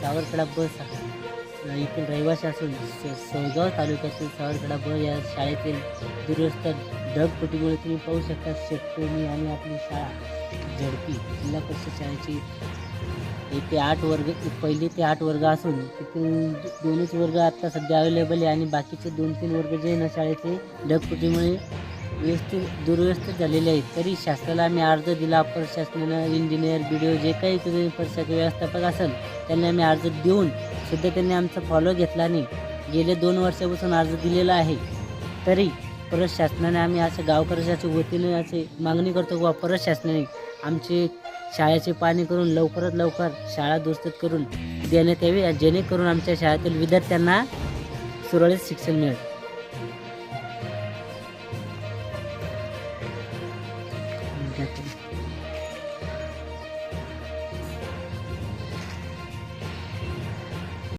सावरखेडा बस इथून रहिवासी असून स- सौगाव तालुक्यातील सावरखेडा बस या शाळेतील दुरुस्त ढगफुटीमुळे तुम्ही पाहू शकता शेतकरी आणि आपली शाळा झडपी जिल्हा परिषद शाळेची एक ते आठ वर्ग पहिली ते आठ वर्ग असून तिथून दोनच वर्ग आता सध्या अवेलेबल आहे आणि बाकीचे दोन तीन वर्ग जे न ना शाळेचे ढगफुटीमुळे व्यवस्थित दुर्व्यवस्थित झालेले आहेत. तरी शासनाला आम्ही अर्ज दिला प्रशासनानं इंजिनियर बी डी ओ जे काही तुम्ही प्रशासक व्यवस्थापक असेल त्यांनी आम्ही अर्ज देऊन सुद्धा त्यांनी आमचा फॉलो घेतला नाही. गेले दोन वर्षापासून अर्ज दिलेला आहे. तरी परत शासनाने आम्ही असं गावकऱ्याच्या वतीने असे मागणी करतो व परत शासनाने आमचे शाळेचे पाणी करून लवकरात लवकर शाळा दुरुस्त करून देण्यात यावी. जेणेकरून आमच्या शाळेतील विद्यार्थ्यांना सुरळीत शिक्षण मिळेल. Captain.